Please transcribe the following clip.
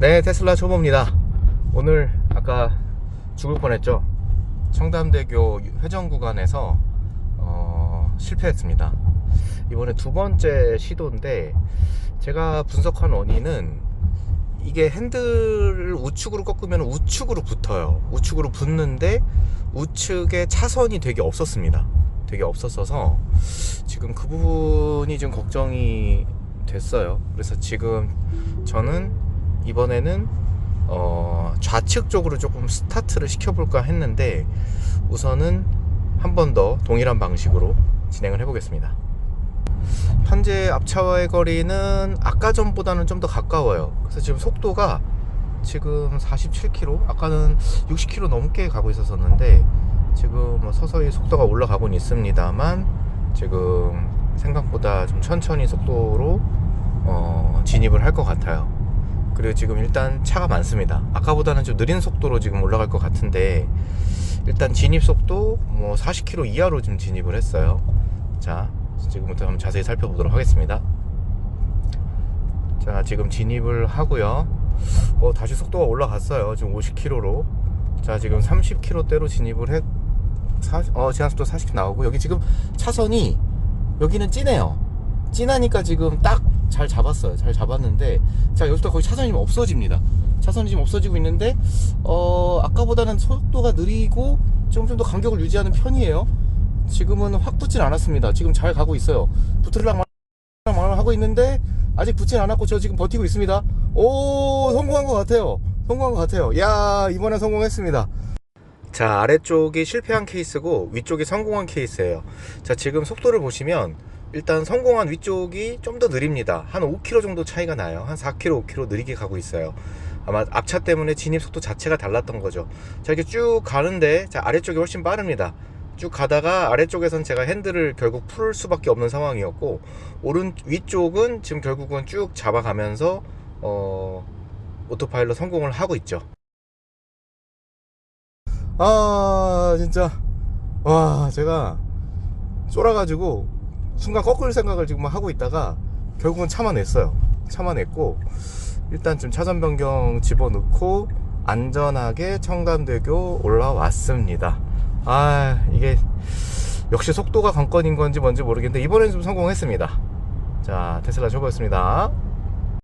네, 테슬라 초보입니다. 오늘 아까 죽을 뻔했죠. 청담대교 회전 구간에서 어, 실패했습니다. 이번에 두 번째 시도인데 제가 분석한 원인은 이게 핸들을 우측으로 꺾으면 우측으로 붙어요. 우측으로 붙는데 우측에 차선이 되게 없었습니다. 되게 없었어서 지금 그 부분이 좀 걱정이 됐어요. 그래서 지금 저는 이번에는 어, 좌측 쪽으로 조금 스타트를 시켜볼까 했는데 우선은 한 번 더 동일한 방식으로 진행을 해보겠습니다. 현재 앞차와의 거리는 아까 전보다는 좀 더 가까워요. 그래서 지금 속도가 지금 47km, 아까는 60km 넘게 가고 있었었는데 지금 뭐 서서히 속도가 올라가고는 있습니다만 지금 생각보다 좀 천천히 속도로 어, 진입을 할 것 같아요. 그리고 지금 일단 차가 많습니다. 아까보다는 좀 느린 속도로 지금 올라갈 것 같은데 일단 진입 속도 뭐 40km 이하로 지금 진입을 했어요. 자, 지금부터 한번 자세히 살펴보도록 하겠습니다. 자, 지금 진입을 하고요. 어, 다시 속도가 올라갔어요. 지금 50km로. 자, 지금 30km대로 진입을 했. 사, 어, 제한속도 40km 나오고 여기 지금 차선이 여기는 진해요. 진하니까 지금 딱 잘 잡았어요. 잘 잡았는데 자 여기부터 거의 차선이 좀 없어집니다. 차선이 지금 없어지고 있는데 어 아까보다는 속도가 느리고 좀좀더 간격을 유지하는 편이에요. 지금은 확 붙진 않았습니다. 지금 잘 가고 있어요. 붙으려고 하고 있는데 아직 붙진 않았고 저 지금 버티고 있습니다. 오 성공한 것 같아요. 성공한 것 같아요. 야 이번에 성공했습니다. 자 아래쪽이 실패한 케이스고 위쪽이 성공한 케이스예요. 자 지금 속도를 보시면 일단 성공한 위쪽이 좀 더 느립니다. 한 5km 정도 차이가 나요. 한 4km, 5km 느리게 가고 있어요. 아마 앞차 때문에 진입 속도 자체가 달랐던 거죠. 자 이렇게 쭉 가는데 자 아래쪽이 훨씬 빠릅니다. 쭉 가다가 아래쪽에선 제가 핸들을 결국 풀 수밖에 없는 상황이었고 오른 위쪽은 지금 결국은 쭉 잡아가면서 어 오토파일럿 성공을 하고 있죠. 아 진짜 와 제가 쫄아가지고 순간 꺾을 생각을 지금 하고 있다가 결국은 참아냈어요. 참아냈고 일단 좀 차선 변경 집어넣고 안전하게 청담대교 올라왔습니다. 아 이게 역시 속도가 관건인 건지 뭔지 모르겠는데 이번엔 좀 성공했습니다. 자 테슬라 초보였습니다.